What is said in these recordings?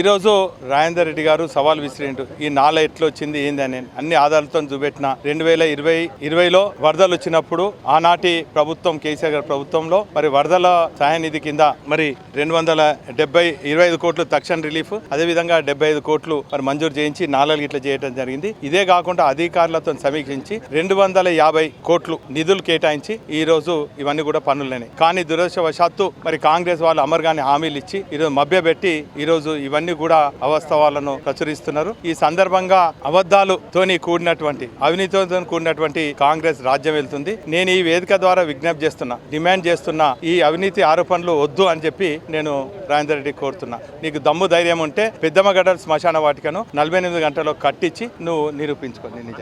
ఈరోజు రాజేందర్ రెడ్డి గారు సవాల్ విసిరిండు. ఈ నాల ఎట్లా వచ్చింది ఏందని అన్ని ఆధారాలతో చూపెట్టిన రెండు వేల ఇరవై ఇరవైలో వరదలు వచ్చినప్పుడు ఆనాటి ప్రభుత్వం కేసీఆర్ గారి ప్రభుత్వంలో మరి వరదల సహాయ నిధి కింద మరి రెండు వందల డెబ్బై ఇరవై ఐదు కోట్లు తక్షణ రిలీఫ్ అదేవిధంగా డెబ్బై ఐదు కోట్లు మరి మంజూరు చేయించి నాలుగు ఇట్లా చేయడం జరిగింది. ఇదే కాకుండా అధికారులతో సమీక్షించి రెండు వందల యాభై కోట్లు నిధులు కేటాయించి ఈ రోజు ఇవన్నీ కూడా పనులైనాయి. కానీ దురదృష్టవశాత్తు మరి కాంగ్రెస్ వాళ్ళు అమర్గాని హామీలు ఇచ్చి ఈరోజు మభ్యపెట్టి ఈరోజు ఇవన్నీ ఇవన్నీ కూడా అవస్తవాలను ప్రచురిస్తున్నారు. ఈ సందర్భంగా అబద్ధాలుతోని కూడినటువంటి అవినీతితో కూడినటువంటి కాంగ్రెస్ రాజ్యం వెళ్తుంది. నేను ఈ వేదిక ద్వారా విజ్ఞప్తి చేస్తున్నా డిమాండ్ చేస్తున్నా ఈ అవినీతి ఆరోపణలు వద్దు అని చెప్పి నేను రాజేందర్ రెడ్డి కోరుతున్నా. నీకు దమ్ము ధైర్యం ఉంటే పెద్దమ్మగడ్డ శ్మశాన వాటికను నలభై ఎనిమిది గంటల్లో కట్టించి నువ్వు నిరూపించుకో నీ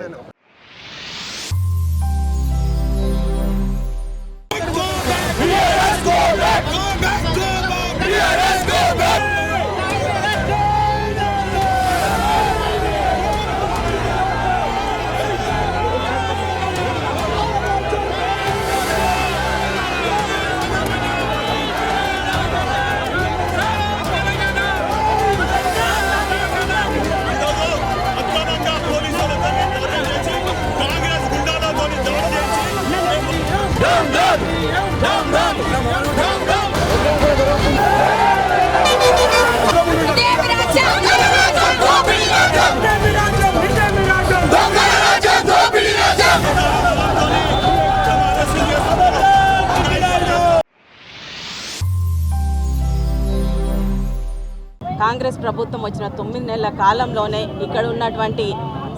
కాంగ్రెస్ ప్రభుత్వం వచ్చిన తొమ్మిది నెలల కాలంలోనే ఇక్కడ ఉన్నటువంటి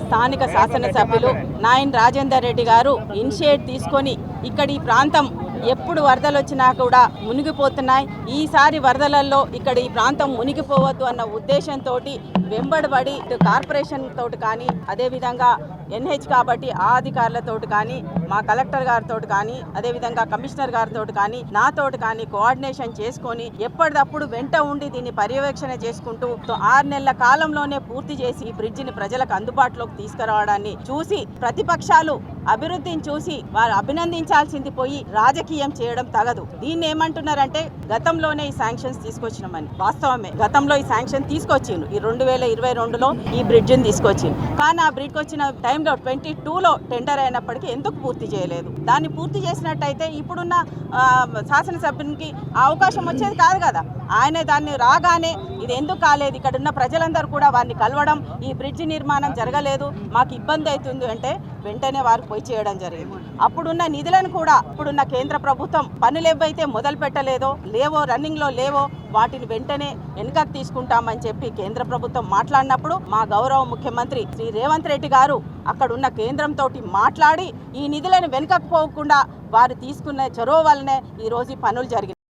స్థానిక శాసనసభ్యులు నాయన్ రాజేందర్ రెడ్డి గారు ఇనిషియేట్ తీసుకొని ఇక్కడ ఈ ప్రాంతం ఎప్పుడు వరదలు వచ్చినా కూడా మునిగిపోతున్నాయి. ఈసారి వరదలలో ఇక్కడ ఈ ప్రాంతం మునిగిపోవద్దు అన్న ఉద్దేశంతో వెంబడబడి ఇటు కార్పొరేషన్ తోటి కానీ అదేవిధంగా ఎన్హెచ్ కాబట్టి ఆ అధికారులతో కానీ మా కలెక్టర్ గారితో కానీ అదేవిధంగా కమిషనర్ గారితో కానీ నాతోటి కానీ కోఆర్డినేషన్ చేసుకొని ఎప్పటికప్పుడు వెంట ఉండి దీన్ని పర్యవేక్షణ చేసుకుంటూ ఆరు నెలల కాలంలోనే పూర్తి చేసి ఈ బ్రిడ్జిని ప్రజలకు అందుబాటులోకి తీసుకురావడాన్ని చూసి ప్రతిపక్షాలు అభివృద్ధిని చూసి వారు అభినందించాల్సింది పోయి రాజకీయం చేయడం తగదు. దీన్ని ఏమంటున్నారంటే గతంలోనే ఈ శాంక్షన్స్ తీసుకొచ్చినామని. వాస్తవమే. గతంలో ఈ శాంక్షన్ తీసుకొచ్చిండు ఈ రెండు వేల ఇరవై రెండులో ఈ బ్రిడ్జిని తీసుకొచ్చిండు కానీ ఆ బ్రిడ్జ్ వచ్చిన టైంలో ట్వంటీ టూలో టెండర్ అయినప్పటికీ ఎందుకు పూర్తి చేయలేదు? దాన్ని పూర్తి చేసినట్టయితే ఇప్పుడున్న శాసనసభ్యునికి ఆ అవకాశం వచ్చేది కాదు కదా. ఆయన దాన్ని రాగానే ఇది ఎందుకు కాలేదు? ఇక్కడ ఉన్న ప్రజలందరూ కూడా వారిని కలవడం ఈ బ్రిడ్జి నిర్మాణం జరగలేదు మాకు ఇబ్బంది అవుతుంది అంటే వెంటనే వారు పోయి చేయడం జరిగింది. అప్పుడున్న నిధులను కూడా ఇప్పుడున్న కేంద్ర ప్రభుత్వం పనులు ఏవైతే మొదలు పెట్టలేదో లేవో రన్నింగ్లో లేవో వాటిని వెంటనే వెనుకకు తీసుకుంటామని చెప్పి కేంద్ర ప్రభుత్వం మాట్లాడినప్పుడు మా గౌరవ ముఖ్యమంత్రి శ్రీ రేవంత్ రెడ్డి గారు అక్కడున్న కేంద్రంతో మాట్లాడి ఈ నిధులను వెనుకకు పోకుండా వారు తీసుకున్న చొరవ వల్లనే ఈరోజు పనులు జరిగింది